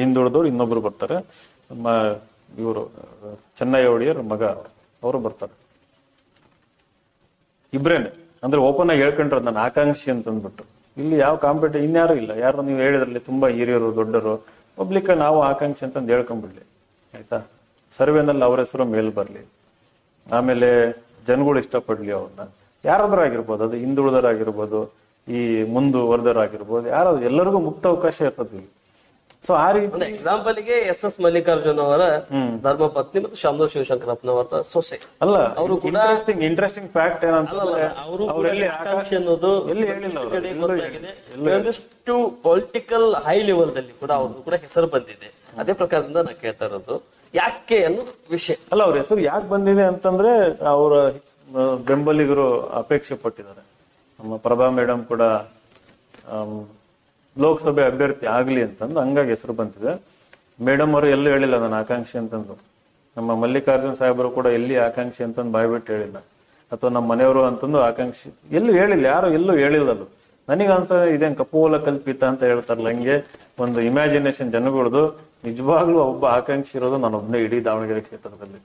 ಹಿಂದುಳಿದವ್ರು ಇನ್ನೊಬ್ರು ಬರ್ತಾರೆ. ನಮ್ಮ ಇವರು ಚೆನ್ನೈ ಒಡೆಯರ್, ಮಗ ಅವರು ಬರ್ತಾರೆ. ಇಬ್ರೇನೆ. ಅಂದ್ರೆ ಓಪನ್ ಆಗಿ ಹೇಳ್ಕೊಂಡ್ರೆ ನಾನು ಆಕಾಂಕ್ಷಿ ಅಂತ ಅಂದ್ಬಿಟ್ಟು ಇಲ್ಲಿ ಯಾವ ಕಾಂಪಿಟೇ ಇನ್ಯಾರು ಇಲ್ಲ. ಯಾರು ನೀವು ಹೇಳಿದ್ರಲ್ಲಿ ತುಂಬಾ ಹಿರಿಯರು, ದೊಡ್ಡರು ಪಬ್ಲಿಕ್ ನಾವು ಆಕಾಂಕ್ಷಿ ಅಂತಂದು ಹೇಳ್ಕೊಂಡ್ಬಿಡ್ಲಿ ಆಯ್ತಾ? ಸರ್ವೆನಲ್ಲಿ ಅವ್ರ ಹೆಸರು ಮೇಲ್ ಬರಲಿ. ಆಮೇಲೆ ಜನಗಳು ಇಷ್ಟಪಡ್ಲಿ ಅವ್ರನ್ನ. ಯಾರಾದ್ರೂ ಆಗಿರ್ಬೋದು, ಅದು ಹಿಂದುಳಿದರಾಗಿರ್ಬೋದು ಈ ಮುಂದುವರೆದರಾಗಿರ್ಬೋದು ಯಾರಾದ್ರು ಎಲ್ಲರಿಗೂ ಮುಕ್ತ ಅವಕಾಶ ಇರ್ತದೆ ಇಲ್ಲಿ. ಸೊ ಆ ರೀತಿ ಎಕ್ಸಾಂಪಲ್ಗೆ ಎಸ್ ಎಸ್ ಮಲ್ಲಿಕಾರ್ಜುನ್ ಅವರ ಧರ್ಮ ಪತ್ನಿ ಮತ್ತು ಶಾಮನೂರ್ ಶಿವಶಂಕರಪ್ಪನವರ ಸೊಸೆ. ಅಲ್ಲ ಅವರು ಕೂಡ ಇಂಟ್ರೆಸ್ಟಿಂಗ್ ಇಂಟ್ರೆಸ್ಟಿಂಗ್ ಫ್ಯಾಕ್ಟ್ ಏನಂತಂದ್ರೆ ಅವರು ಆಕಾಂಕ್ಷೆ ಅನ್ನೋದು ಎಲ್ಲಿ ಅವ್ರು. ಒಂದಷ್ಟು ಪೊಲಿಟಿಕಲ್ ಹೈ ಲೆವೆಲ್ ದಲ್ಲಿ ಕೂಡ ಅವ್ರದ್ದು ಕೂಡ ಹೆಸರು ಬಂದಿದೆ. ಅದೇ ಪ್ರಕಾರದಿಂದ ನಾ ಕೇಳ್ತಾ ಇರೋದು. ಯಾಕೆ ಅನ್ನೋ ವಿಷಯ. ಅಲ್ಲ ಅವ್ರ ಹೆಸರು ಯಾಕೆ ಬಂದಿದೆ ಅಂತಂದ್ರೆ ಅವರ ಬೆಂಬಲಿಗರು ಅಪೇಕ್ಷೆ ಪಟ್ಟಿದ್ದಾರೆ. ನಮ್ಮ ಪ್ರಭಾ ಮೇಡಮ್ ಕೂಡ ಲೋಕಸಭೆ ಅಭ್ಯರ್ಥಿ ಆಗ್ಲಿ ಅಂತಂದು ಹಂಗಾಗಿ ಹೆಸರು ಬಂತಿದೆ. ಮೇಡಮ್ ಅವರು ಎಲ್ಲೂ ಹೇಳಿಲ್ಲ ನಾನು ಆಕಾಂಕ್ಷಿ ಅಂತಂದು. ನಮ್ಮ ಮಲ್ಲಿಕಾರ್ಜುನ್ ಸಾಹೇಬರು ಕೂಡ ಎಲ್ಲಿ ಆಕಾಂಕ್ಷಿ ಅಂತಂದು ಬಾಯ್ಬಿಟ್ಟು ಹೇಳಿಲ್ಲ. ಅಥವಾ ನಮ್ಮ ಮನೆಯವರು ಅಂತಂದು ಆಕಾಂಕ್ಷಿ ಎಲ್ಲೂ ಹೇಳಿಲ್ಲ ಯಾರು ಎಲ್ಲೂ ಹೇಳಿಲ್ಲದು ನನಗೆ ಅನ್ಸ ಇದೇನು ಕಪೋಲ ಕಲ್ಪಿತ ಅಂತ ಹೇಳ್ತಾರಲ್ಲ ಹಂಗೆ ಒಂದು ಇಮ್ಯಾಜಿನೇಷನ್ ಜನಗಳದು ನಿಜವಾಗ್ಲೂ ಒಬ್ಬ ಆಕಾಂಕ್ಷಿ ಇರೋದು ನಾನೊಬ್ಬನೇ ಇಡೀ ದಾವಣಗೆರೆ ಕ್ಷೇತ್ರದಲ್ಲಿ.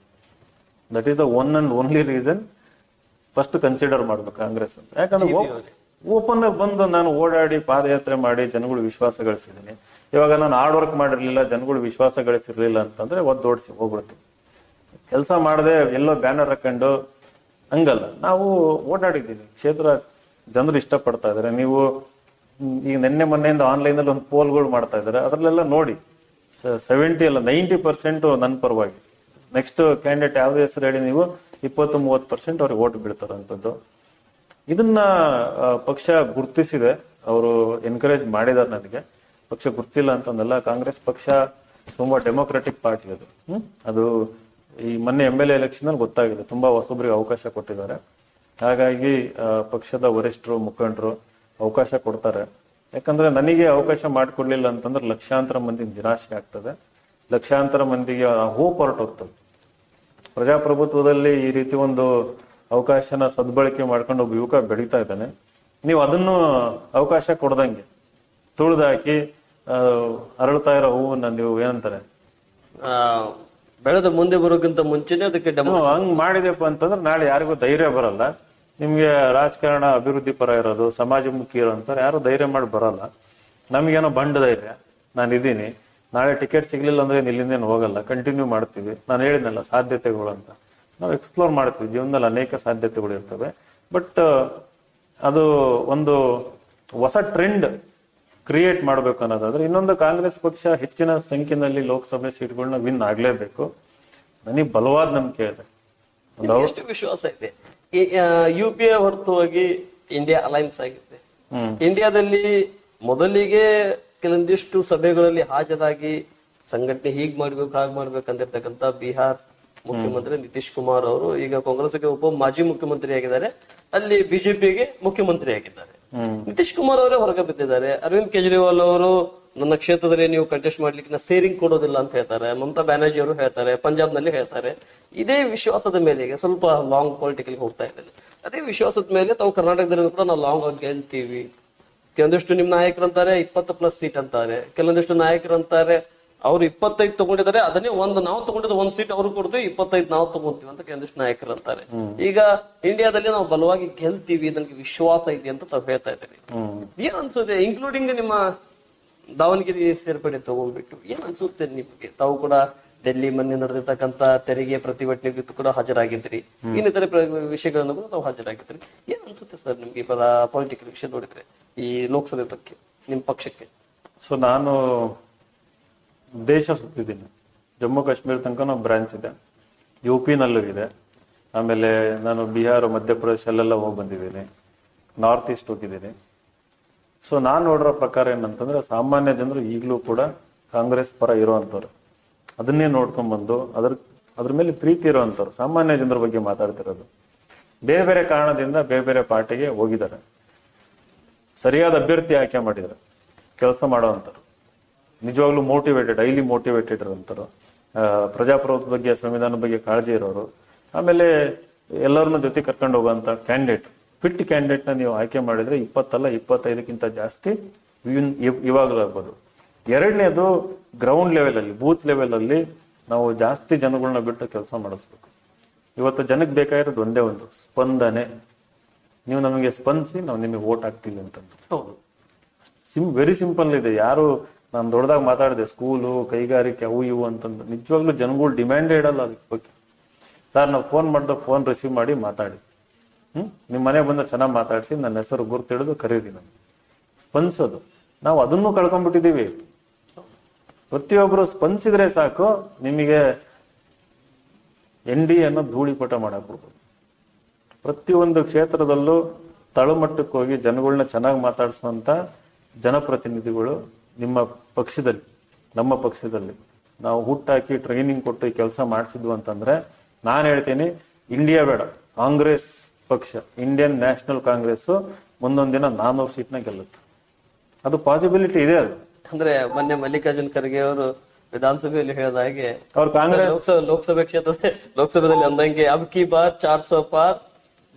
That is the one and only reason first consider ಮಾಡ್ಬೇಕು ಕಾಂಗ್ರೆಸ್ ಅಂತ. ಯಾಕಂದ್ರೆ ಓಪನ್ ಆಗಿ ಬಂದು ನಾನು ಓಡಾಡಿ ಪಾದಯಾತ್ರೆ ಮಾಡಿ ಜನಗಳು ವಿಶ್ವಾಸ ಗಳಿಸಿದ್ದೀನಿ. ಇವಾಗ ನಾನು ಹಾರ್ಡ್ ವರ್ಕ್ ಮಾಡಿರ್ಲಿಲ್ಲ, ಜನಗಳು ವಿಶ್ವಾಸ ಗಳಿಸಿರ್ಲಿಲ್ಲ ಅಂತಂದ್ರೆ ಒದ್ದೋಡಿಸಿ ಹೋಗ್ಬಿಡ್ತೀನಿ. ಕೆಲಸ ಮಾಡದೆ ಎಲ್ಲೋ ಬ್ಯಾನರ್ ಹಾಕೊಂಡು ಹಂಗಲ್ಲ. ನಾವು ಓಡಾಡಿದ್ದೀವಿ. ಕ್ಷೇತ್ರ ಜನರು ಇಷ್ಟಪಡ್ತಾ ಇದಾರೆ ನೀವು ಈಗ ನಿನ್ನೆ ಮೊನ್ನೆಯಿಂದ ಆನ್ಲೈನ್ ಅಲ್ಲಿ ಒಂದು ಪೋಲ್ಗಳು ಮಾಡ್ತಾ ಇದಾರೆ ಅದ್ರಲ್ಲೆಲ್ಲ ನೋಡಿ. ಸೆವೆಂಟಿ ಅಲ್ಲ ನೈಂಟಿ ಪರ್ಸೆಂಟ್ ನನ್ನ ಪರವಾಗಿ. ನೆಕ್ಸ್ಟ್ ಕ್ಯಾಂಡಿಡೇಟ್ ಯಾವ್ದು ಹೆಸರು ಹೇಳಿ ನೀವು? ಇಪ್ಪತ್ತು, ಮೂವತ್ತು ಪರ್ಸೆಂಟ್ ಅವ್ರಿಗೆ ಓಟ್ ಬೀಳ್ತಾರಂಥದ್ದು ಇದನ್ನ ಪಕ್ಷ ಗುರ್ತಿಸಿದೆ. ಅವರು ಎನ್ಕರೇಜ್ ಮಾಡಿದಾರೆ ನನಗೆ. ಪಕ್ಷ ಗುರ್ತಿಸಿಲ್ಲ ಅಂತಂದಲ್ಲ, ಕಾಂಗ್ರೆಸ್ ಪಕ್ಷ ತುಂಬಾ ಡೆಮೋಕ್ರೆಟಿಕ್ ಪಾರ್ಟಿ ಅದು? ಅದು ಈ ಮೊನ್ನೆ ಎಂ ಎಲ್ ಎಲೆಕ್ಷನ್ ಅಲ್ಲಿ ಗೊತ್ತಾಗಿದೆ. ತುಂಬಾ ಹೊಸಬ್ರಿಗೆ ಅವಕಾಶ ಕೊಟ್ಟಿದ್ದಾರೆ. ಹಾಗಾಗಿ ಪಕ್ಷದ ವರಿಷ್ಠರು, ಮುಖಂಡರು ಅವಕಾಶ ಕೊಡ್ತಾರೆ. ಯಾಕಂದ್ರೆ ನನಗೆ ಅವಕಾಶ ಮಾಡಿಕೊಡ್ಲಿಲ್ಲ ಅಂತಂದ್ರೆ ಲಕ್ಷಾಂತರ ಮಂದಿ ನಿರಾಶೆ ಆಗ್ತದೆ. ಲಕ್ಷಾಂತರ ಮಂದಿಗೆ ಹೂ ಹೊರಟೋಗ್ತದೆ. ಪ್ರಜಾಪ್ರಭುತ್ವದಲ್ಲಿ ಈ ರೀತಿ ಒಂದು ಅವಕಾಶನ ಸದ್ಬಳಕೆ ಮಾಡ್ಕೊಂಡು ಒಬ್ಬ ಯುವಕ ಬೆಳೀತಾ ಇದ್ದಾನೆ. ನೀವು ಅದನ್ನು ಅವಕಾಶ ಕೊಡ್ದಂಗೆ ತುಳಿದಾಕಿ ಅರಳ್ತಾ ಇರೋ ಹೂವನ್ನ ನೀವು ಏನಂತಾರೆ? ಆ, ಬೆಳೆದ ಮುಂದೆ ಬರೋಕ್ಕಿಂತ ಮುಂಚೆನೆ ಅದಕ್ಕೆ ಡೆಮೋ ಹಂಗ್ ಮಾಡಿದೆಪ್ಪ ಅಂತಂದ್ರೆ ನಾಳೆ ಯಾರಿಗೂ ಧೈರ್ಯ ಬರಲ್ಲ. ನಿಮ್ಗೆ ರಾಜಕಾರಣ ಅಭಿವೃದ್ಧಿ ಪರ ಇರೋದು ಸಮಾಜಮುಖಿ ಇರೋಂತಾರೆ ಯಾರು ಧೈರ್ಯ ಮಾಡಿ ಬರಲ್ಲ. ನಮಗೇನೋ ಬಂಡ ಧೈರ್ಯ ನಾನು ಇದ್ದೀನಿ ನಾಳೆ ಟಿಕೆಟ್ ಸಿಗ್ಲಿಲ್ಲ ಅಂದ್ರೆ ಇಲ್ಲಿಂದೇನು ಹೋಗಲ್ಲ ಕಂಟಿನ್ಯೂ ಮಾಡ್ತೀವಿ. ನಾನು ಹೇಳಿದ್ನಲ್ಲ ಸಾಧ್ಯತೆಗಳು ಅಂತ. ನಾವು ಎಕ್ಸ್ಪ್ಲೋರ್ ಮಾಡ್ತೀವಿ ಜೀವನದಲ್ಲಿ ಅನೇಕ ಸಾಧ್ಯತೆಗಳು ಇರ್ತವೆ. ಬಟ್ ಅದು ಒಂದು ಹೊಸ ಟ್ರೆಂಡ್ ಕ್ರಿಯೇಟ್ ಮಾಡಬೇಕು ಅನ್ನೋದಾದ್ರೆ ಇನ್ನೊಂದು ಕಾಂಗ್ರೆಸ್ ಪಕ್ಷ ಹೆಚ್ಚಿನ ಸಂಖ್ಯೆಯಲ್ಲಿ ಲೋಕಸಭೆ ಸೀಟ್ಗಳನ್ನ ವಿನ್ ಆಗ್ಲೇಬೇಕು. ನನಗೆ ಬಲವಾದ ನಂಬಿಕೆ ಇದೆ. ಎಷ್ಟು ವಿಶ್ವಾಸ ಇದೆ? ಯು ಪಿ ಎ ಹೊರತುವಾಗಿ ಇಂಡಿಯಾ ಅಲೈನ್ಸ್ ಆಗಿದೆ. ಇಂಡಿಯಾದಲ್ಲಿ ಮೊದಲಿಗೆ ಕೆಲವೊಂದಿಷ್ಟು ಸಭೆಗಳಲ್ಲಿ ಹಾಜರಾಗಿ ಸಂಘಟನೆ ಹೀಗ್ ಮಾಡ್ಬೇಕು ಹಾಗ್ ಮಾಡ್ಬೇಕಂದಿರ್ತಕ್ಕಂಥ ಬಿಹಾರ್ ಮುಖ್ಯಮಂತ್ರಿ ನಿತೀಶ್ ಕುಮಾರ್ ಅವರು ಈಗ ಕಾಂಗ್ರೆಸ್ಗೆ ಉಪ ಮಾಜಿ ಮುಖ್ಯಮಂತ್ರಿ ಆಗಿದ್ದಾರೆ. ಅಲ್ಲಿ ಬಿಜೆಪಿಗೆ ಮುಖ್ಯಮಂತ್ರಿ ಆಗಿದ್ದಾರೆ. ನಿತೀಶ್ ಕುಮಾರ್ ಅವರೇ ಹೊರಗೆ ಬಿದ್ದಿದ್ದಾರೆ. ಅರವಿಂದ್ ಕೇಜ್ರಿವಾಲ್ ಅವರು ನನ್ನ ಕ್ಷೇತ್ರದಲ್ಲಿ ನೀವು ಕಂಟೆಸ್ಟ್ ಮಾಡ್ಲಿಕ್ಕೆ ನಾ ಸೇರಿಂಗ್ ಕೊಡೋದಿಲ್ಲ ಅಂತ ಹೇಳ್ತಾರೆ. ಮಮತಾ ಬ್ಯಾನರ್ಜಿ ಅವರು ಹೇಳ್ತಾರೆ. ಪಂಜಾಬ್ನಲ್ಲಿ ಹೇಳ್ತಾರೆ. ಇದೇ ವಿಶ್ವಾಸದ ಮೇಲೆ ಈಗ ಸ್ವಲ್ಪ ಲಾಂಗ್ ಪೊಲಿಟಿಕಲ್ ಹೋಗ್ತಾ ಇದ್ದಾರೆ ಅದೇ ವಿಶ್ವಾಸದ ಮೇಲೆ ತಾವು ಕರ್ನಾಟಕದಲ್ಲಿ ಕೂಡ ನಾವು ಲಾಂಗ್ ಆಗಿ ಗೆಲ್ತೀವಿ. ಕೆಲವೊಂದಿಷ್ಟು ನಿಮ್ ನಾಯಕರು ಅಂತಾರೆ ಇಪ್ಪತ್ತು ಪ್ಲಸ್ ಸೀಟ್ ಅಂತಾರೆ. ಕೆಲವೊಂದಿಷ್ಟು ನಾಯಕರು ಅಂತಾರೆ ಅವ್ರು ಇಪ್ಪತ್ತೈದು ತಗೊಂಡಿದ್ದಾರೆ ಅದನ್ನೇ ಒಂದು ನಾವು ತಗೊಂಡಿದ್ದು ಒಂದ್ ಸೀಟ್ ಅವ್ರು ಕೊಡ್ತೀವಿ ಇಪ್ಪತ್ತೈದು ನಾವು ತಗೊಂತೀವಿ ಅಂತ ಕೇಂದ್ರ ನಾಯಕರು ಅಂತಾರೆ ಈಗ ಇಂಡಿಯಾದಲ್ಲಿ ನಾವು ಬಲವಾಗಿ ಗೆಲ್ತೀವಿ ನನಗೆ ವಿಶ್ವಾಸ ಇದೆ ಅಂತ ತಾವು ಹೇಳ್ತಾ ಇದ್ದೀರಿ. ಏನ್ ಅನ್ಸುತ್ತೆ? ಇನ್ಕ್ಲೂಡಿಂಗ್ ನಿಮ್ಮ ದಾವಣಗೆರೆ ಸೇರ್ಪಡೆ ತಗೊಂಡ್ಬಿಟ್ಟು ಏನ್ ಅನ್ಸುತ್ತೆ ನಿಮ್ಗೆ? ತಾವು ಕೂಡ ಡೆಲ್ಲಿ ಮೊನ್ನೆ ನಡೆದಿರ್ತಕ್ಕಂತ ತೆರಿಗೆ ಪ್ರತಿಭಟನೆ ಕೂಡ ಹಾಜರಾಗಿದ್ರಿ ಇನ್ನಿತರ ವಿಷಯಗಳನ್ನು ಕೂಡ ತಾವು ಹಾಜರಾಗಿದ್ರಿ ಏನ್ ಅನ್ಸುತ್ತೆ ಸರ್ ನಿಮ್ಗೆ ಪೊಲಿಟಿಕಲ್ ವಿಷಯ ನೋಡಿದ್ರೆ ಈ ಲೋಕಸಭೆ ಬಗ್ಗೆ ನಿಮ್ ಪಕ್ಷಕ್ಕೆ? ಸೊ ನಾನು ದೇಶ ಸುತ್ತಿದ್ದೀನಿ. ಜಮ್ಮು ಕಾಶ್ಮೀರ ತನಕ ನಾವು ಬ್ರಾಂಚ್ ಇದೆ. ಯು ಪಿನಲ್ಲೂ ಇದೆ. ಆಮೇಲೆ ನಾನು ಬಿಹಾರ, ಮಧ್ಯಪ್ರದೇಶ ಅಲ್ಲೆಲ್ಲ ಹೋಗಿ ಬಂದಿದ್ದೀನಿ. ನಾರ್ತ್ ಈಸ್ಟ್ ಹೋಗಿದ್ದೀನಿ. ಸೊ ನಾನು ನೋಡಿರೋ ಪ್ರಕಾರ ಏನಂತಂದ್ರೆ ಸಾಮಾನ್ಯ ಜನರು ಈಗಲೂ ಕೂಡ ಕಾಂಗ್ರೆಸ್ ಪರ ಇರೋವಂಥವ್ರು ಅದನ್ನೇ ನೋಡ್ಕೊಂಡ್ ಬಂದು ಅದ್ರ ಅದ್ರ ಮೇಲೆ ಪ್ರೀತಿ ಇರೋವಂಥವ್ರು ಸಾಮಾನ್ಯ ಜನರ ಬಗ್ಗೆ ಮಾತಾಡ್ತಿರೋದು. ಬೇರೆ ಬೇರೆ ಕಾರಣದಿಂದ ಬೇರೆ ಬೇರೆ ಪಾರ್ಟಿಗೆ ಹೋಗಿದ್ದಾರೆ. ಸರಿಯಾದ ಅಭ್ಯರ್ಥಿ ಆಯ್ಕೆ ಮಾಡಿದ್ದಾರೆ. ಕೆಲಸ ಮಾಡೋವಂಥವ್ರು ನಿಜವಾಗ್ಲೂ ಮೋಟಿವೇಟೆಡ್ ಹೈಲಿ ಮೋಟಿವೇಟೆಡ್ ಇರೋಂಥವ್ರು ಆ, ಪ್ರಜಾಪ್ರಭುತ್ವ ಬಗ್ಗೆ ಸಂವಿಧಾನ ಬಗ್ಗೆ ಕಾಳಜಿ ಇರೋರು. ಆಮೇಲೆ ಎಲ್ಲರನ್ನ ಜೊತೆ ಕರ್ಕೊಂಡು ಹೋಗುವಂತ ಕ್ಯಾಂಡಿಡೇಟ್ ಫಿಟ್ ಕ್ಯಾಂಡಿಡೇಟ್ನ ನೀವು ಆಯ್ಕೆ ಮಾಡಿದ್ರೆ ಇಪ್ಪತ್ತಲ್ಲ ಇಪ್ಪತ್ತೈದಕ್ಕಿಂತ ಜಾಸ್ತಿ ಇನ್- ಇವ್- ಇವಾಗಲೂ ಆಗ್ಬೋದು ಎರಡನೇದು ಗ್ರೌಂಡ್ ಲೆವೆಲ್ ಅಲ್ಲಿ ಬೂತ್ ಲೆವೆಲ್ ಅಲ್ಲಿ ನಾವು ಜಾಸ್ತಿ ಜನಗಳನ್ನ ಬಿಟ್ಟು ಕೆಲಸ ಮಾಡಿಸ್ಬೇಕು. ಇವತ್ತು ಜನಕ್ಕೆ ಬೇಕಾಗಿರೋದು ಒಂದೇ ಒಂದು ಸ್ಪಂದನೆ. ನೀವು ನಮಗೆ ಸ್ಪಂದಿಸಿ ನಾವು ನಿಮಗೆ ಓಟ್ ಹಾಕ್ತೀವಿ ಅಂತಂದು. ಹೌದು. ಸಿಂ ವೆರಿ ಸಿಂಪಲ್ ಇದೆ. ಯಾರು ನಾನು ದೊಡ್ಡದಾಗ ಮಾತಾಡಿದೆ, ಸ್ಕೂಲು, ಕೈಗಾರಿಕೆ, ಅವು ಇವು ಅಂತಂದು. ನಿಜವಾಗ್ಲೂ ಜನಗಳು ಡಿಮ್ಯಾಂಡೇ ಇಡಲ್ಲ ಅದಕ್ಕೆ ಬಗ್ಗೆ. ಸರ್, ನಾವು ಫೋನ್ ಮಾಡಿದಾಗ ಫೋನ್ ರಿಸೀವ್ ಮಾಡಿ ಮಾತಾಡಿ. ಹ್ಮ್? ನಿಮ್ಮ ಮನೆ ಬಂದ ಚೆನ್ನಾಗಿ ಮಾತಾಡಿಸಿ ನನ್ನ ಹೆಸರು ಗುರ್ತಿಡಿದು ಕರೀರಿ ನಾನು ಸ್ಪಂದಿಸೋದು ನಾವು ಅದನ್ನು ಕಳ್ಕೊಂಡ್ಬಿಟ್ಟಿದೀವಿ ಪ್ರತಿಯೊಬ್ಬರು ಸ್ಪಂದಿಸಿದ್ರೆ ಸಾಕು, ನಿಮಗೆ ಎನ್ ಡಿ ಅನ್ನೋ ಧೂಳಿಪಟ ಮಾಡಾಕ್ಬಿಡ್ಬೋದು ಪ್ರತಿಯೊಂದು ಕ್ಷೇತ್ರದಲ್ಲೂ ತಳಮಟ್ಟಕ್ಕೆ ಹೋಗಿ ಜನಗಳನ್ನ ಚೆನ್ನಾಗಿ ಮಾತಾಡಿಸುವಂತ ಜನಪ್ರತಿನಿಧಿಗಳು ನಿಮ್ಮ ಪಕ್ಷದಲ್ಲಿ ನಮ್ಮ ಪಕ್ಷದಲ್ಲಿ ನಾವು ಹುಟ್ಟಾಕಿ ಟ್ರೈನಿಂಗ್ ಕೊಟ್ಟು ಕೆಲಸ ಮಾಡಿಸಿದ್ವು ಅಂತಂದ್ರೆ ನಾನು ಹೇಳ್ತೀನಿ ಇಂಡಿಯಾ ಬೇಡ ಕಾಂಗ್ರೆಸ್ ಪಕ್ಷ ಇಂಡಿಯನ್ ನ್ಯಾಷನಲ್ ಕಾಂಗ್ರೆಸ್ ಮುಂದೊಂದ್ ದಿನ ನಾನ್ನೂರು ಸೀಟ್ನ ಗೆಲ್ಲುತ್ತೆ. ಅದು ಪಾಸಿಬಿಲಿಟಿ ಇದೆ ಅದು. ಅಂದ್ರೆ ಮೊನ್ನೆ ಮಲ್ಲಿಕಾರ್ಜುನ್ ಖರ್ಗೆ ಅವರು ವಿಧಾನಸಭೆಯಲ್ಲಿ ಹೇಳಿದ ಹಾಗೆ ಅವ್ರು ಕಾಂಗ್ರೆಸ್ ಲೋಕಸಭೆ ಕ್ಷೇತ್ರದ ಲೋಕಸಭೆಯಲ್ಲಿ ಅಂದಂಗೆ ಅಬ್ ಕಿ ಬಾರ್ ಚಾರ್ ಸೋ ಪಾರ್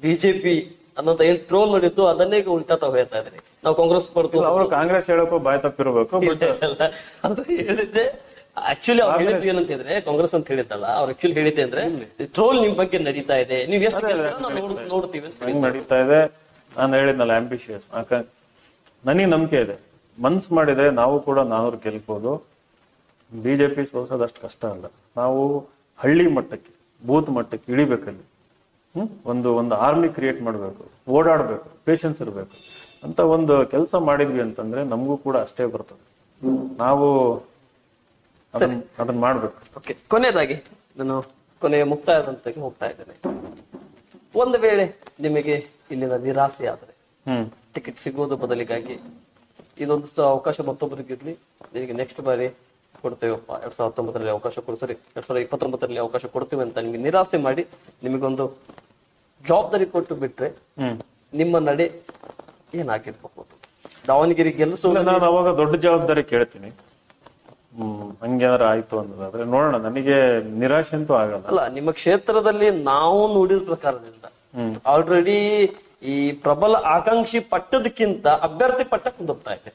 ಬಿಜೆಪಿ ಅನ್ನೋಂತ ಏನ್ ಟ್ರೋಲ್ ನಡೀತು ಅದನ್ನೇ ಉಲ್ಟಾ ತಾವ್ ಹೇಳ್ತಾ ಇದ್ರಿ ನಾವು ಕಾಂಗ್ರೆಸ್ ಪಡ್ತು ಅವರು ಕಾಂಗ್ರೆಸ್ ಹೇಳಕ್ಕೂ ಬಾಯ್ ತಪ್ಪಿರಬೇಕು ಅದು ಹೇಳಿದ್ದೆ ಆಕ್ಚುಲಿ ಅವ್ರು ಹೇಳಿದ್ದು. ಏನಂತ ಹೇಳಿದ್ರೆ ಕಾಂಗ್ರೆಸ್ ಅಂತ ಹೇಳಿದ್ದಲ್ಲ ಅವ್ರು ಆಕ್ಚುಲಿ ಹೇಳಿದ್ದೆ ಅಂದ್ರೆ ಟ್ರೋಲ್ ನಿಮ್ ಬಗ್ಗೆ ನಡೀತಾ ಇದೆ. ನೀವ್ ಎಷ್ಟು ನೋಡ್ತೀವಿ ಅಂತ ಹೆಂಗ್ ನಡೀತಾ ಇದೆ? ನಾನು ಹೇಳಿದ್ನಲ್ಲ ಆಂಬಿಷಿಯಸ್ ನನಗೆ ನಂಬಿಕೆ ಇದೆ. ಮನ್ಸ್ ಮಾಡಿದ್ರೆ ನಾವು ಕೂಡ ನಾನೂರು ಗೆಲ್ಬೋದು. ಬಿಜೆಪಿ ಸೋಲ್ಸೋದಷ್ಟು ಕಷ್ಟ ಅಲ್ಲ. ನಾವು ಹಳ್ಳಿ ಮಟ್ಟಕ್ಕೆ ಬೂತ್ ಮಟ್ಟಕ್ಕೆ ಇಳಿಬೇಕಲ್ಲಿ. ಹ್ಮ್? ಒಂದು ಒಂದು ಆರ್ಮಿ ಕ್ರಿಯೇಟ್ ಮಾಡಬೇಕು. ಓಡಾಡ್ಬೇಕು. ಪೇಷನ್ಸ್ ಇರಬೇಕು. ಅಂತ ಒಂದು ಕೆಲಸ ಮಾಡಿದ್ವಿ ಅಂತಂದ್ರೆ ನಮಗೂ ಕೂಡ ಅಷ್ಟೇ ಬರ್ತದೆ. ನಾವು ಅದನ್ನ ಮಾಡ್ಬೇಕು. ಓಕೆ ಕೊನೆಯದಾಗಿ ನಾನು ಕೊನೆಯ ಮುಕ್ತಾಯದಂತಕ್ಕೆ ಹೋಗ್ತಾ ಇದ್ದೇನೆ. ಒಂದು ವೇಳೆ ನಿಮಗೆ ಇಲ್ಲಿನ ನಿರಾಸೆ ಆದ್ರೆ ಟಿಕೆಟ್ ಸಿಗೋದು ಬದಲಿಗಾಗಿ ಇದೊಂದು ಅವಕಾಶ ಮತ್ತೊಬ್ಬರಿಗೆ ಇರ್ಲಿ ನಿನಗೆ ನೆಕ್ಸ್ಟ್ ಬಾರಿ ಕೊಡ್ತೇವಪ್ಪ. ಎರಡ್ ಸಾವಿರದ ಹತ್ತೊಂಬತ್ತರಲ್ಲಿ ಅವಕಾಶ ಕೊಡು ಸರಿ ಎರಡ್ ಸಾವಿರದ ಇಪ್ಪತ್ತೊಂಬತ್ತರಲ್ಲಿ ಅವಕಾಶ ಕೊಡ್ತೀವಿ ಅಂತ ನಿಮಗೆ ನಿರಾಸೆ ಮಾಡಿ ನಿಮಗೊಂದು ಜವಾಬ್ದಾರಿ ಕೊಟ್ಟು ಬಿಟ್ರೆ ನಿಮ್ಮ ನಡೆ ಏನಾಗಿರ್ಬಹುದು? ದಾವಣಗೆರೆ ಗೆಲ್ಲಿಸೋ ನಾನು ಅವಾಗ ದೊಡ್ಡ ಜವಾಬ್ದಾರಿ ಕೇಳ್ತೀನಿ. ಹ್ಮ್ ಹಂಗೇನಾರ ಆಯ್ತು ಅನ್ನೋದಾದ್ರೆ ನೋಡೋಣ ನನಗೆ ನಿರಾಶೆ ಅಂತೂ ಆಗಲ್ಲ. ಅಲ್ಲ ನಿಮ್ಮ ಕ್ಷೇತ್ರದಲ್ಲಿ ನಾವು ನೋಡಿದ ಪ್ರಕಾರದಿಂದ. ಆಲ್ರೆಡಿ ಈ ಪ್ರಬಲ ಆಕಾಂಕ್ಷಿ ಪಟ್ಟದಕ್ಕಿಂತ ಅಭ್ಯರ್ಥಿ ಪಟ್ಟ ಕುಂದೋಗ್ತಾ ಇದೆ.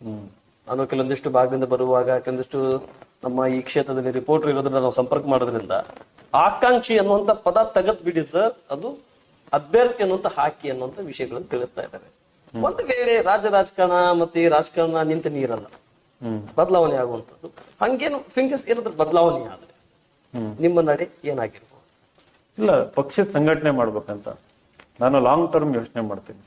ಹ್ಮ್. ನಾನು ಕೆಲವೊಂದಿಷ್ಟು ಭಾಗದಿಂದ ಬರುವಾಗ ಕೆಲವೊಂದಿಷ್ಟು ನಮ್ಮ ಈ ಕ್ಷೇತ್ರದಲ್ಲಿ ರಿಪೋರ್ಟರ್ ಇರೋದ್ರಿಂದ ನಾವು ಸಂಪರ್ಕ ಮಾಡೋದ್ರಿಂದ ಆಕಾಂಕ್ಷಿ ಅನ್ನುವಂತ ಪದ ತೆಗೆದ್ ಬಿಡಿ ಸರ್ ಅದು ಅಭ್ಯರ್ಥಿ ಅನ್ನುವಂತ ಹಾಕಿ ಅನ್ನುವಂತ ವಿಷಯಗಳನ್ನು ತಿಳಿಸ್ತಾ ಇದ್ದಾರೆ. ಒಂದು ವೇಳೆ ರಾಜ್ಯ ರಾಜಕಾರಣ ಮತ್ತೆ ಈ ರಾಜಕಾರಣ ನಿಂತ ನೀರಲ್ಲ. ಬದಲಾವಣೆ ಆಗುವಂತದ್ದು ಹಂಗೇನು ಫಿಂಗರ್ಸ್ ಇರೋದ್ರ ಬದಲಾವಣೆ ಆದ್ರೆ. ನಿಮ್ಮ ನಡೆ ಏನಾಗಿರ್ಬೋದು? ಇಲ್ಲ ಪಕ್ಷದ ಸಂಘಟನೆ ಮಾಡ್ಬೇಕಂತ. ನಾನು ಲಾಂಗ್ ಟರ್ಮ್ ಯೋಚನೆ ಮಾಡ್ತೀನಿ.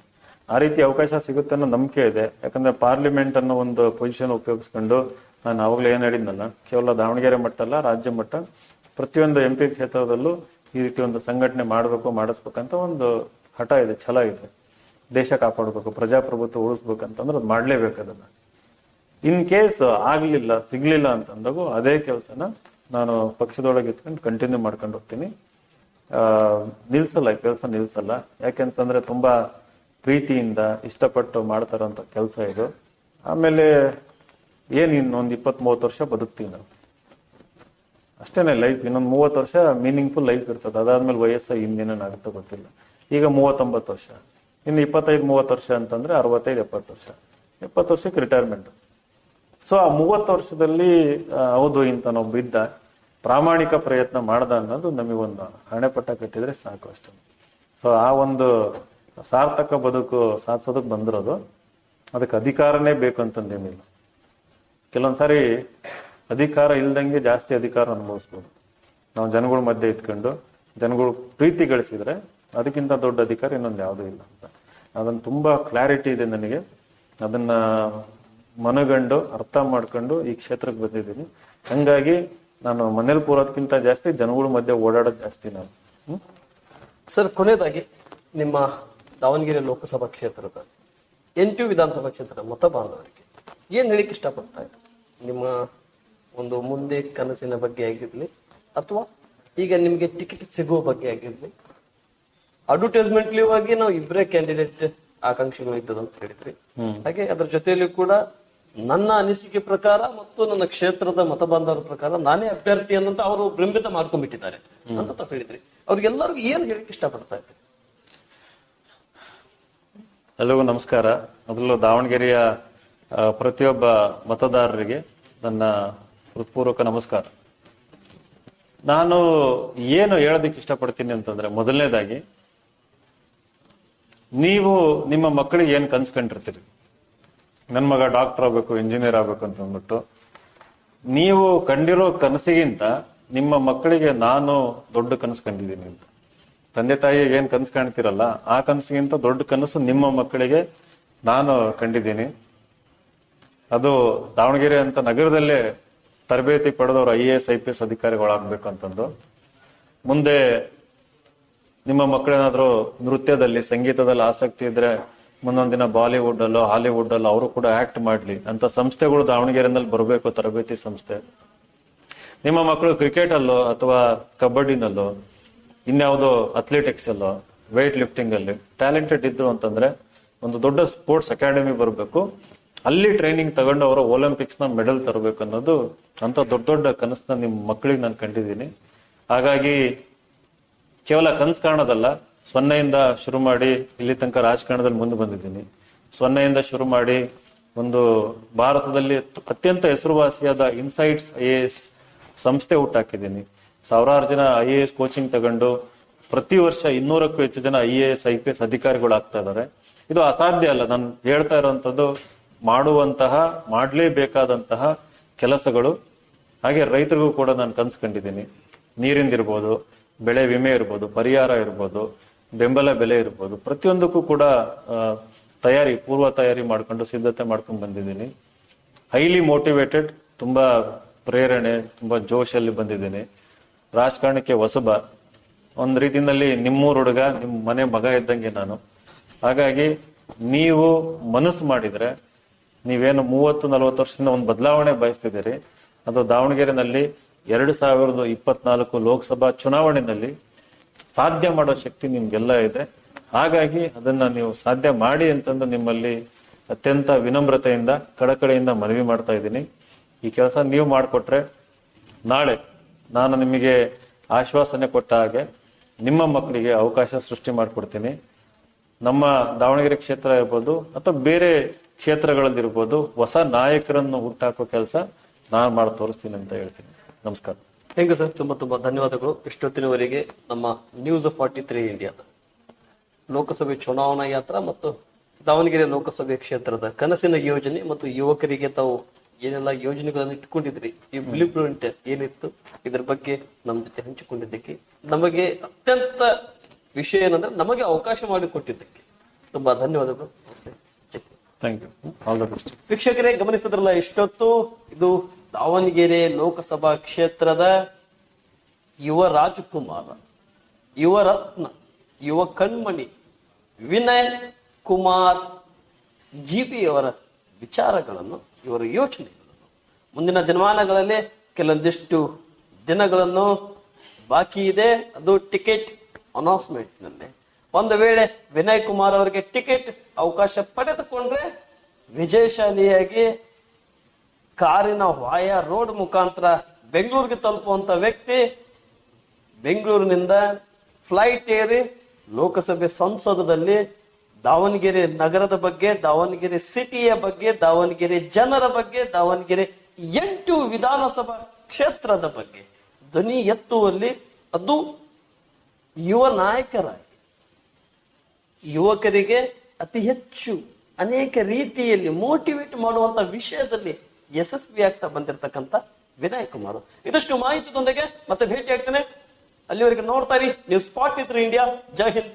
ಆ ರೀತಿ ಅವಕಾಶ ಸಿಗುತ್ತೆ ಅನ್ನೋ ನಂಬಿಕೆ ಇದೆ. ಯಾಕಂದ್ರೆ ಪಾರ್ಲಿಮೆಂಟ್ ಅನ್ನೋ ಒಂದು ಪೊಸಿಷನ್ ಉಪಯೋಗಿಸ್ಕೊಂಡು ನಾನು ಅವಾಗಲೇ ಏನ್ ಹೇಳಿದ್ನಲ್ಲ ಕೇವಲ ದಾವಣಗೆರೆ ಮಟ್ಟ ಅಲ್ಲ ರಾಜ್ಯ ಮಟ್ಟ. ಪ್ರತಿಯೊಂದು ಎಂ ಪಿ ಕ್ಷೇತ್ರದಲ್ಲೂ ಈ ರೀತಿ ಒಂದು ಸಂಘಟನೆ ಮಾಡಬೇಕು ಮಾಡಿಸ್ಬೇಕಂತ ಒಂದು ಹಠ ಇದೆ ಛಲ ಇದೆ. ದೇಶ ಕಾಪಾಡಬೇಕು, ಪ್ರಜಾಪ್ರಭುತ್ವ ಉಳಿಸ್ಬೇಕಂತಂದ್ರೆ ಅದು ಮಾಡ್ಲೇಬೇಕು ಅದನ್ನ. ಇನ್ ಕೇಸ್ ಆಗ್ಲಿಲ್ಲ, ಸಿಗ್ಲಿಲ್ಲ ಅಂತಂದಾಗ ಅದೇ ಕೆಲಸನ ನಾನು ಪಕ್ಷದೊಳಗೆ ಇತ್ಕೊಂಡು ಕಂಟಿನ್ಯೂ ಮಾಡ್ಕೊಂಡು ಹೋಗ್ತೀನಿ. ನಿಲ್ಸಲ್ಲ ಕೆಲಸ ನಿಲ್ಸಲ್ಲ. ಯಾಕೆಂತಂದ್ರೆ ತುಂಬಾ ಪ್ರೀತಿಯಿಂದ ಇಷ್ಟಪಟ್ಟು ಮಾಡ್ತಾರಂತ ಕೆಲಸ ಇದು. ಆಮೇಲೆ ಏನು ಇನ್ನೊಂದು ಇಪ್ಪತ್ತ್ ಮೂವತ್ತು ವರ್ಷ ಬದುಕ್ತೀವಿ ನಾವು ಅಷ್ಟೇನೆ ಲೈಫ್ ಇನ್ನೊಂದು ಮೂವತ್ತು ವರ್ಷ ಮೀನಿಂಗ್ಫುಲ್ ಲೈಫ್ ಇರ್ತದೆ. ಅದಾದ್ಮೇಲೆ ವಯಸ್ಸು ಇನ್ನೇನೇನಾಗುತ್ತೋ ಗೊತ್ತಿಲ್ಲ. ಈಗ ಮೂವತ್ತೊಂಬತ್ತು ವರ್ಷ. ಇನ್ನು ಇಪ್ಪತ್ತೈದು, ಮೂವತ್ತು ವರ್ಷ ಅಂತಂದ್ರೆ ಅರವತ್ತೈದು, ಎಪ್ಪತ್ತು ವರ್ಷ. ಎಪ್ಪತ್ತು ವರ್ಷಕ್ಕೆ ರಿಟೈರ್ಮೆಂಟ್ ಸೊ ಆ ಮೂವತ್ತು ವರ್ಷದಲ್ಲಿ ಹೌದು ಇಂತ ನಾವು ಬಿದ್ದ ಪ್ರಾಮಾಣಿಕ ಪ್ರಯತ್ನ ಮಾಡ್ದ ಅನ್ನೋದು ನಮಗೊಂದು ಹಣೆಪಟ್ಟ ಕಟ್ಟಿದ್ರೆ ಸಾಕು ಅಷ್ಟೇ. ಸೊ ಆ ಒಂದು ಸಾರ್ಥಕ ಬದುಕು ಸಾಧಿಸೋದಕ್ಕೆ ಬಂದಿರೋದು, ಅದಕ್ಕೆ ಅಧಿಕಾರನೇ ಬೇಕು ಅಂತಂದೇನಿಲ್ಲ. ಕೆಲವೊಂದ್ಸಾರಿ ಅಧಿಕಾರ ಇಲ್ದಂಗೆ ಜಾಸ್ತಿ ಅಧಿಕಾರ ಅನುಭವಿಸ್ಬೋದು. ನಾವು ಜನಗಳ ಮಧ್ಯೆ ಇಟ್ಕೊಂಡು, ಜನಗಳು ಪ್ರೀತಿ ಗಳಿಸಿದ್ರೆ ಅದಕ್ಕಿಂತ ದೊಡ್ಡ ಅಧಿಕಾರ ಇನ್ನೊಂದು ಯಾವುದೂ ಇಲ್ಲ ಅಂತ. ಅದನ್ನ ತುಂಬ ಕ್ಲಾರಿಟಿ ಇದೆ ನನಗೆ. ಅದನ್ನ ಮನಗಂಡು, ಅರ್ಥ ಮಾಡ್ಕೊಂಡು ಈ ಕ್ಷೇತ್ರಕ್ಕೆ ಬಂದಿದ್ದೀನಿ. ಹಂಗಾಗಿ ನಾನು ಮನೇಲಿ ಕೂರೋದಕ್ಕಿಂತ ಜಾಸ್ತಿ ಜನಗಳ ಮಧ್ಯೆ ಓಡಾಡೋದು ಜಾಸ್ತಿ ನಾನು. ಸರ್, ಕೊನೆಯದಾಗಿ ನಿಮ್ಮ ದಾವಣಗೆರೆ ಲೋಕಸಭಾ ಕ್ಷೇತ್ರದ ಎಂಟು ವಿಧಾನಸಭಾ ಕ್ಷೇತ್ರದ ಮತ ಬಾಂಧವರಿಗೆ ಏನ್ ಹೇಳಿಕ್ ಇಷ್ಟಪಡ್ತಾ ಇದ್ದ ನಿಮ್ಮ ಒಂದು ಮುಂದೆ ಕನಸಿನ ಬಗ್ಗೆ ಆಗಿರ್ಲಿ ಅಥವಾ ಈಗ ನಿಮಗೆ ಟಿಕೆಟ್ ಸಿಗುವ ಬಗ್ಗೆ ಆಗಿರ್ಲಿ ಅಡ್ವರ್ಟೈಸ್ಮೆಂಟ್ ಆಗಿ ನಾವು ಇಬ್ಬರೇ ಕ್ಯಾಂಡಿಡೇಟ್ ಆಕಾಂಕ್ಷಿಗಳು ಇದ್ದದ್ದು ಅಂತ ಹೇಳಿದ್ರಿ ಹಾಗೆ ಅದ್ರ ಜೊತೆಯಲ್ಲಿ ಕೂಡ ನನ್ನ ಅನಿಸಿಕೆ ಪ್ರಕಾರ ಮತ್ತು ನನ್ನ ಕ್ಷೇತ್ರದ ಮತ ಬಾಂಧವರ ಪ್ರಕಾರ ನಾನೇ ಅಭ್ಯರ್ಥಿ ಅನ್ನಂತ ಅವರು ಬಿಂಬಿತ ಮಾಡ್ಕೊಂಡ್ಬಿಟ್ಟಿದ್ದಾರೆ ಅಂತ ತಾವ್ ಹೇಳಿದ್ರಿ. ಅವ್ರಿಗೆಲ್ಲರಿಗೂ ಏನ್ ಹೇಳಿಕ್ ಇಷ್ಟಪಡ್ತಾ ಇದ್ರಿ? ಎಲ್ಲರಿಗೂ ನಮಸ್ಕಾರ. ಮೊದಲು ದಾವಣಗೆರೆಯ ಪ್ರತಿಯೊಬ್ಬ ಮತದಾರರಿಗೆ ನನ್ನ ಹೃತ್ಪೂರ್ವಕ ನಮಸ್ಕಾರ. ನಾನು ಏನು ಹೇಳೋದಕ್ಕೆ ಇಷ್ಟಪಡ್ತೀನಿ ಅಂತಂದ್ರೆ ಮೊದಲನೇದಾಗಿ ನೀವು ನಿಮ್ಮ ಮಕ್ಕಳಿಗೆ ಏನ್ ಕನ್ಸ್ಕೊಂಡಿರ್ತೀರಿ? ನನ್ನ ಮಗ ಡಾಕ್ಟರ್ ಆಗ್ಬೇಕು, ಇಂಜಿನಿಯರ್ ಆಗ್ಬೇಕು ಅಂತ ಅಂದ್ಬಿಟ್ಟು, ನೀವು ಕಂಡಿರೋ ಕನಸಿಗಿಂತ ನಿಮ್ಮ ಮಕ್ಕಳಿಗೆ ನಾನು ದೊಡ್ಡ ಕನಸು ಕಂಡಿದ್ದೀನಿ ಅಂತ. ತಂದೆ ತಾಯಿಗೆ ಏನ್ ಕನಸು ಕಾಣ್ತಿರಲ್ಲ ಆ ಕನಸಿಗಿಂತ ದೊಡ್ಡ ಕನಸು ನಿಮ್ಮ ಮಕ್ಕಳಿಗೆ ನಾನು ಕಂಡಿದ್ದೀನಿ. ಅದು ದಾವಣಗೆರೆ ಅಂತ ನಗರದಲ್ಲೇ ತರಬೇತಿ ಪಡೆದವರು I A S, I P S ಅಧಿಕಾರಿಗಳಾಗಬೇಕು ಅಂತಂದು. ಮುಂದೆ ನಿಮ್ಮ ಮಕ್ಕಳೇನಾದ್ರೂ ನೃತ್ಯದಲ್ಲಿ, ಸಂಗೀತದಲ್ಲಿ ಆಸಕ್ತಿ ಇದ್ರೆ ಮುಂದೊಂದು ದಿನ ಬಾಲಿವುಡ್ ಅಲ್ಲೋ ಹಾಲಿವುಡ್ ಅಲ್ಲೋ ಅವರು ಕೂಡ ಆಕ್ಟ್ ಮಾಡ್ಲಿ. ಅಂತ ಸಂಸ್ಥೆಗಳು ದಾವಣಗೆರೆಯಲ್ಲಿ ಬರಬೇಕು, ತರಬೇತಿ ಸಂಸ್ಥೆ. ನಿಮ್ಮ ಮಕ್ಕಳು ಕ್ರಿಕೆಟ್ ಅಲ್ಲೋ ಅಥವಾ ಕಬಡ್ಡಿನಲ್ಲೋ, ಇನ್ಯಾವುದೋ ಅಥ್ಲೆಟಿಕ್ಸ್ ಅಲ್ಲೋ ವೇಟ್ ಲಿಫ್ಟಿಂಗ್ ಅಲ್ಲಿ ಟ್ಯಾಲೆಂಟೆಡ್ ಇದ್ರು ಅಂತಂದ್ರೆ ಒಂದು ದೊಡ್ಡ ಸ್ಪೋರ್ಟ್ಸ್ ಅಕಾಡೆಮಿ ಬರಬೇಕು. ಅಲ್ಲಿ ಟ್ರೈನಿಂಗ್ ತಗೊಂಡು ಅವರು ಒಲಿಂಪಿಕ್ಸ್ನ ಮೆಡಲ್ ತರಬೇಕು ಅನ್ನೋದು ಅಂತ ದೊಡ್ಡ ದೊಡ್ಡ ಕನಸನ್ನ ನಿಮ್ಮ ಮಕ್ಕಳಿಗೆ ನಾನು ಕಂಡಿದ್ದೀನಿ. ಹಾಗಾಗಿ ಕೇವಲ ಕನಸು ಕಾಣೋದಲ್ಲ, ಸೊನ್ನೆಯಿಂದ ಶುರು ಮಾಡಿ ಇಲ್ಲಿ ತನಕ ರಾಜಕಾರಣದಲ್ಲಿ ಮುಂದೆ ಬಂದಿದ್ದೀನಿ. ಸೊನ್ನೆಯಿಂದ ಶುರು ಮಾಡಿ ಒಂದು ಭಾರತದಲ್ಲಿ ಅತ್ಯಂತ ಹೆಸರುವಾಸಿಯಾದ ಇನ್ಸೈಟ್ಸ್ ಐ ಎ ಎಸ್ ಸಂಸ್ಥೆ ಹುಟ್ಟಾಕಿದ್ದೀನಿ. ಸಾವಿರಾರು ಜನ ಐ ಎ ಎಸ್ ಕೋಚಿಂಗ್ ತಗೊಂಡು ಪ್ರತಿ ವರ್ಷ ಇನ್ನೂರಕ್ಕೂ ಹೆಚ್ಚು ಜನ I A S, I P S ಅಧಿಕಾರಿಗಳು ಆಗ್ತಾ ಇದ್ದಾರೆ. ಇದು ಅಸಾಧ್ಯ ಅಲ್ಲ. ನಾನು ಹೇಳ್ತಾ ಇರುವಂತದ್ದು ಮಾಡುವಂತಹ, ಮಾಡಲೇಬೇಕಾದಂತಹ ಕೆಲಸಗಳು. ಹಾಗೆ ರೈತರಿಗೂ ಕೂಡ ನಾನು ಕನ್ಸ್ಕೊಂಡಿದ್ದೀನಿ ನೀರಿಂದಿರ್ಬೋದು ಬೆಳೆ ವಿಮೆ ಇರ್ಬೋದು, ಪರಿಹಾರ ಇರ್ಬೋದು, ಬೆಂಬಲ ಬೆಲೆ ಇರ್ಬೋದು, ಪ್ರತಿಯೊಂದಕ್ಕೂ ಕೂಡ ತಯಾರಿ, ಪೂರ್ವ ತಯಾರಿ ಮಾಡ್ಕೊಂಡು ಸಿದ್ಧತೆ ಮಾಡ್ಕೊಂಡು ಬಂದಿದ್ದೀನಿ. ಹೈಲಿ ಮೋಟಿವೇಟೆಡ್ ತುಂಬಾ ಪ್ರೇರಣೆ, ತುಂಬಾ ಜೋಶಲ್ಲಿ ಬಂದಿದ್ದೀನಿ. ರಾಜಕಾರಣಕ್ಕೆ ಹೊಸಬ. ಒಂದ್ ರೀತಿನಲ್ಲಿ ನಿಮ್ಮೂರು ಹುಡುಗ ನಿಮ್ಮ ಮನೆ ಮಗ ಇದ್ದಂಗೆ ನಾನು. ಹಾಗಾಗಿ ನೀವು ಮನಸ್ಸು ಮಾಡಿದ್ರೆ, ನೀವೇನು ಮೂವತ್ತು, ನಲವತ್ತು ವರ್ಷದಿಂದ ಒಂದು ಬದಲಾವಣೆ ಬಯಸ್ತಿದ್ದೀರಿ. ಅದು ದಾವಣಗೆರೆನಲ್ಲಿ ಎರಡು ಸಾವಿರದ ಇಪ್ಪತ್ನಾಲ್ಕು ಲೋಕಸಭಾ ಚುನಾವಣೆಯಲ್ಲಿ ಸಾಧ್ಯ ಮಾಡೋ ಶಕ್ತಿ ನಿಮ್ಗೆಲ್ಲ ಇದೆ. ಹಾಗಾಗಿ ಅದನ್ನ ನೀವು ಸಾಧ್ಯ ಮಾಡಿ ಅಂತಂದು ನಿಮ್ಮಲ್ಲಿ ಅತ್ಯಂತ ವಿನಮ್ರತೆಯಿಂದ ಕಡಕಡೆಯಿಂದ ಮನವಿ ಮಾಡ್ತಾ ಇದ್ದೀನಿ. ಈ ಕೆಲಸ ನೀವು ಮಾಡಿಕೊಟ್ರೆ ನಾಳೆ ನಾನು ನಿಮಗೆ ಆಶ್ವಾಸನೆ ಕೊಟ್ಟ ಹಾಗೆ ನಿಮ್ಮ ಮಕ್ಕಳಿಗೆ ಅವಕಾಶ ಸೃಷ್ಟಿ ಮಾಡಿಕೊಡ್ತೀನಿ. ನಮ್ಮ ದಾವಣಗೆರೆ ಕ್ಷೇತ್ರ ಇರ್ಬೋದು ಅಥವಾ ಬೇರೆ ಕ್ಷೇತ್ರಗಳಲ್ಲಿರ್ಬೋದು ಹೊಸ ನಾಯಕರನ್ನು ಹುಟ್ಟಾಕೋ ಕೆಲಸ ನಾನು ಮಾಡಿ ತೋರಿಸ್ತೀನಿ ಅಂತ ಹೇಳ್ತೀನಿ. ನಮಸ್ಕಾರ. Thank you sir? ತುಂಬಾ ತುಂಬಾ ಧನ್ಯವಾದಗಳು. ಇಷ್ಟೊತ್ತಿನವರೆಗೆ ನಮ್ಮ ನ್ಯೂಸ್ ಫಾರ್ಟಿ ತ್ರೀ ಇಂಡಿಯಾ ಲೋಕಸಭೆ ಚುನಾವಣಾ ಯಾತ್ರ ಮತ್ತು ದಾವಣಗೆರೆ ಲೋಕಸಭೆ ಕ್ಷೇತ್ರದ ಕನಸಿನ ಯೋಜನೆ ಮತ್ತು ಯುವಕರಿಗೆ ತಾವು ಏನೆಲ್ಲ ಯೋಜನೆಗಳನ್ನು ಇಟ್ಕೊಂಡಿದ್ರಿ ಈ ಬ್ಲೂ ಪ್ರಿಂಟ್ ಏನಿತ್ತು ಇದ್ರ ಬಗ್ಗೆ ನಮ್ಮ ಜೊತೆ ಹಂಚಿಕೊಂಡಿದ್ದಕ್ಕೆ ನಮಗೆ ಅತ್ಯಂತ ವಿಷಯ ಏನಂದ್ರೆ ನಮಗೆ ಅವಕಾಶ ಮಾಡಿಕೊಟ್ಟಿದ್ದಕ್ಕೆ. ತುಂಬಾ ಧನ್ಯವಾದಗಳು. Thank you all the best ವೀಕ್ಷಕರೇ, ಗಮನಿಸಿದ್ರಲ್ಲ, ಇಷ್ಟೊತ್ತು ಇದು ದಾವಣಗೆರೆ ಲೋಕಸಭಾ ಕ್ಷೇತ್ರದ ಯುವ ರಾಜಕುಮಾರ, ಯುವ ರತ್ನ, ಯುವ ಕಣ್ಮಣಿ ವಿನಯ್ ಕುಮಾರ್ ಜಿ ಪಿ ಅವರ ವಿಚಾರಗಳನ್ನು, ಇವರ ಯೋಚನೆಗಳನ್ನು, ಮುಂದಿನ ದಿನಮಾನಗಳಲ್ಲಿ ಕೆಲವೊಂದಿಷ್ಟು ದಿನಗಳನ್ನು ಬಾಕಿ ಇದೆ. ಅದು ಟಿಕೆಟ್ ಅನೌನ್ಸ್ಮೆಂಟ್ನಲ್ಲಿ. ಒಂದು ವೇಳೆ ವಿನಯ್ ಕುಮಾರ್ ಅವರಿಗೆ ಟಿಕೆಟ್ ಅವಕಾಶ ಪಡೆದುಕೊಂಡ್ರೆ ವಿಜಯಶಾಲಿಯಾಗಿ ಕಾರಿನ ವಾಯ ರೋಡ್ ಮುಖಾಂತರ ಬೆಂಗಳೂರಿಗೆ ತಲುಪುವಂತ ವ್ಯಕ್ತಿ ಬೆಂಗಳೂರಿನಿಂದ ಫ್ಲೈಟ್ ಏರಿ ಲೋಕಸಭೆ ಸಂಸದದಲ್ಲಿ ದಾವಣಗೆರೆ ನಗರದ ಬಗ್ಗೆ, ದಾವಣಗೆರೆ ಸಿಟಿಯ ಬಗ್ಗೆ, ದಾವಣಗೆರೆ ಜನರ ಬಗ್ಗೆ, ದಾವಣಗೆರೆ ಎಂಟು ವಿಧಾನಸಭಾ ಕ್ಷೇತ್ರದ ಬಗ್ಗೆ. ಧ್ವನಿ ಎತ್ತುವಲ್ಲಿ ಅದು ಯುವ ನಾಯಕರಾಗಿ ಯುವಕರಿಗೆ ಅತಿ ಹೆಚ್ಚು ಅನೇಕ ರೀತಿಯಲ್ಲಿ ಮೋಟಿವೇಟ್ ಮಾಡುವಂತ ವಿಷಯದಲ್ಲಿ ಯಶಸ್ವಿ ಆಗ್ತಾ ಬಂದಿರತಕ್ಕಂತ ವಿನಯ್ ಕುಮಾರ್. ಇದಷ್ಟು ಮಾಹಿತಿದೊಂದಿಗೆ ಮತ್ತೆ ಭೇಟಿ ಆಗ್ತೇನೆ ಅಲ್ಲಿವರೆಗೆ ನೋಡ್ತಾ ಇರಿ. ನೀವು ಸ್ಪಾಟ್ ಇದ್ರು ಇಂಡಿಯಾ ಜೈ ಹಿಂದ್.